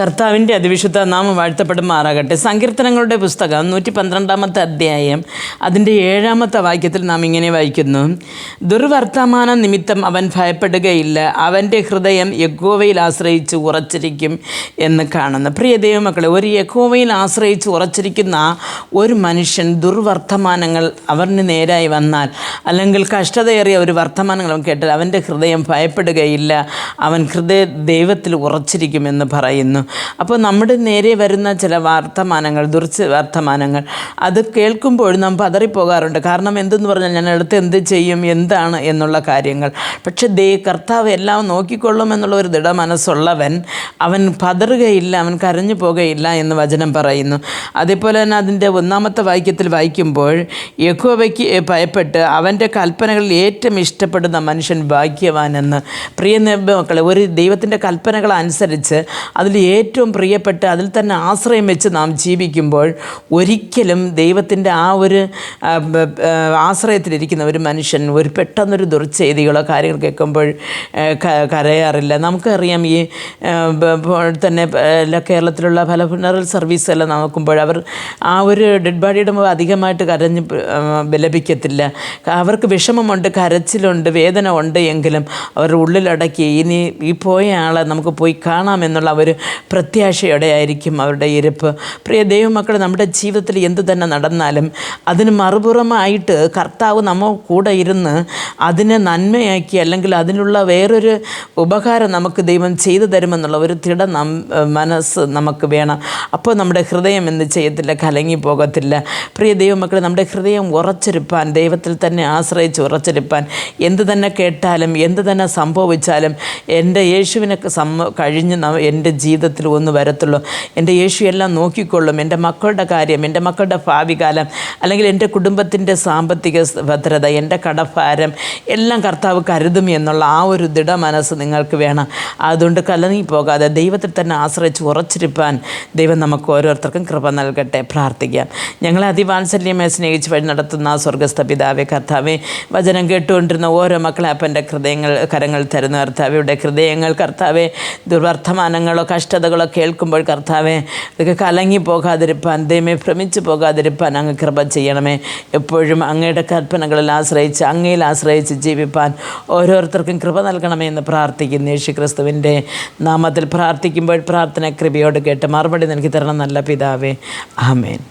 കർത്താവിന്റെ അതിവിശുദ്ധ നാമം വാഴ്ത്തപ്പെടുമാറാകട്ടെ സങ്കീർത്തനങ്ങളുടെ പുസ്തകം നൂറ്റി പന്ത്രണ്ടാമത്തെ അധ്യായം. അതിന്റെ ഏഴാമത്തെ വാക്യത്തിൽ നാം ഇങ്ങനെ വായിക്കുന്നു. ദുർവർത്തമാന നിമിത്തം അവൻ ഭയപ്പെടുകയില്ല. അവന്റെ ഹൃദയം യഗോവയിൽ ആശ്രയിച്ച് ഉറച്ചിരിക്കും എന്ന് കാണുന്നു. പ്രിയ ദൈവമക്കളെ ഒരു യഗോവയിൽ ആശ്രയിച്ച് ഉറച്ചിരിക്കുന്ന ഒരു മനുഷ്യൻ ദുർവർത്തമാനങ്ങൾ അവന് നേരായി വന്നാൽ അല്ലെങ്കിൽ കഷ്ടതയേറിയ ഒരു വർത്തമാനങ്ങൾ അവൻ കേട്ടാൽ അവന്റെ ഹൃദയം ഭയപ്പെടുകയില്ല. അവൻ ഹൃദയ ദൈവത്തിൽ ഉറച്ചിരിക്കുമെന്ന് പറയുന്നു. അപ്പോൾ നമ്മുടെ നേരെ വരുന്ന ചില വർത്തമാനങ്ങൾ ദുർച്ച വർത്തമാനങ്ങൾ അത് കേൾക്കുമ്പോൾ നാം പതറിപ്പോകാറുണ്ട്. കാരണം എന്തെന്ന് പറഞ്ഞാൽ ഞാൻ അടുത്ത് എന്ത് ചെയ്യും എന്താണ് എന്നുള്ള കാര്യങ്ങൾ. പക്ഷേ ദേ കർത്താവ് എല്ലാം നോക്കിക്കൊള്ളും എന്നുള്ള ഒരു ദൃഢ മനസ്സുള്ളവൻ അവൻ പതറുകയില്ല അവൻ കരഞ്ഞു പോകുകയില്ല എന്ന് വചനം പറയുന്നു. അതേപോലെ തന്നെ അതിന്റെ ഒന്നാമത്തെ വാക്യത്തിൽ വായിക്കുമ്പോൾ യഹോവയ്ക്ക് ഭയപ്പെട്ട് അവന്റെ കൽപ്പനകളിൽ ഏറ്റവും ഇഷ്ടപ്പെടുന്ന മനുഷ്യൻ ഭാഗ്യവാനെന്ന്. പ്രിയ മക്കളെ ഒരു ദൈവത്തിന്റെ കൽപ്പനകൾ അനുസരിച്ച് അതിൽ ഏറ്റവും പ്രിയപ്പെട്ട് അതിൽ തന്നെ ആശ്രയം വെച്ച് നാം ജീവിക്കുമ്പോൾ ഒരിക്കലും ദൈവത്തിന്റെ ആ ഒരു ആശ്രയത്തിലിരിക്കുന്ന ഒരു മനുഷ്യൻ ഒരു പെട്ടെന്നൊരു ദുർച്ചെയ്തികളോ കാര്യങ്ങൾ കേൾക്കുമ്പോൾ കരയാറില്ല. നമുക്കറിയാം ഈ തന്നെ കേരളത്തിലുള്ള പല ഫുണറൽ സർവീസ് എല്ലാം നോക്കുമ്പോൾ അവർ ആ ഒരു ഡെഡ് ബോഡിയുടെ അധികമായിട്ട് കരഞ്ഞ് ലഭിക്കത്തില്ല അവർക്ക് വിഷമമുണ്ട് കരച്ചിലുണ്ട് വേദന ഉണ്ട് എങ്കിലും അവരുടെ ഉള്ളിലടക്കി ഇനി ഈ പോയ ആളെ നമുക്ക് പോയി കാണാമെന്നുള്ള ഒരു പ്രത്യാശയോടെ ആയിരിക്കും അവരുടെ ഇരിപ്പ്. പ്രിയ ദൈവമക്കൾ നമ്മുടെ ജീവിതത്തിൽ എന്തു തന്നെ നടന്നാലും അതിന് മറുപുറമായിട്ട് കർത്താവ് നമ്മ കൂടെ ഇരുന്ന് അതിനെ നന്മയാക്കി അല്ലെങ്കിൽ അതിനുള്ള വേറൊരു ഉപകാരം നമുക്ക് ദൈവം ചെയ്തു തരുമെന്നുള്ള ഒരു തിട നം മനസ്സ് നമുക്ക് വേണം. അപ്പോൾ നമ്മുടെ ഹൃദയം എന്ത് ചെയ്യത്തില്ല? കലങ്ങി പോകത്തില്ല. പ്രിയ ദൈവമക്കൾ നമ്മുടെ ഹൃദയം ഉറച്ചിരുപ്പാൻ ദൈവത്തിൽ തന്നെ ആശ്രയിച്ച് ഉറച്ചിരുപ്പാൻ എന്ത് തന്നെ കേട്ടാലും എന്ത് തന്നെ സംഭവിച്ചാലും എന്റെ യേശുവിനൊക്കെ സം കഴിഞ്ഞ് എന്റെ ജീവിതത്തിൽ ഒന്ന് വരത്തുള്ളൂ. എന്റെ യേശു എല്ലാം നോക്കിക്കൊള്ളും. എന്റെ മക്കളുടെ കാര്യം എന്റെ മക്കളുടെ ഭാവി കാലം അല്ലെങ്കിൽ എന്റെ കുടുംബത്തിന്റെ സാമ്പത്തിക ഭദ്രത എന്റെ കടഭാരം എല്ലാം കർത്താവ് കരുതും എന്നുള്ള ആ ഒരു ദൃഢ മനസ്സ് നിങ്ങൾക്ക് വേണം. അതുകൊണ്ട് കലങ്ങി പോകാതെ ദൈവത്തിൽ തന്നെ ആശ്രയിച്ച് ഉറച്ചിരിപ്പാൻ ദൈവം നമുക്ക് ഓരോരുത്തർക്കും കൃപ നൽകട്ടെ. പ്രാർത്ഥിക്കാം. ഞങ്ങളെ അതിവാത്സല്യമായി സ്നേഹിച്ച് വഴി നടത്തുന്ന ആ സ്വർഗസ്ഥ പിതാവെ കർത്താവെ വചനം കേട്ടുകൊണ്ടിരുന്ന ഓരോ മക്കളെ അപ്പന്റെ ഹൃദയങ്ങൾ കരങ്ങൾ തരുന്ന കർത്താവയുടെ ഹൃദയങ്ങൾ കർത്താവെ ദുർവർത്തമാനങ്ങളോ കഷ്ടതകളോ കേൾക്കുമ്പോൾ കർത്താവെ ഇതൊക്കെ കലങ്ങി പോകാതിരിപ്പാൻ ദൈവമേ ഭ്രമിച്ചു പോകാതിരിപ്പാൻ അങ്ങ് കൃപ ചെയ്യണമേ. എപ്പോഴും അങ്ങയുടെ കൽപ്പനകളിൽ ആശ്രയിച്ച് അങ്ങയിൽ ആശ്രയിച്ച് ജീവിപ്പാൻ ഓരോരുത്തർക്കും കൃപ നൽകണമേ എന്ന് പ്രാർത്ഥിക്കുന്നു. യേശു ക്രിസ്തുവിന്റെ നാമത്തിൽ പ്രാർത്ഥിക്കുമ്പോൾ പ്രാർത്ഥന കൃപയോട് കേട്ട് മറുപടി നൽകി തരണം നല്ല പിതാവേ. ആമേൻ.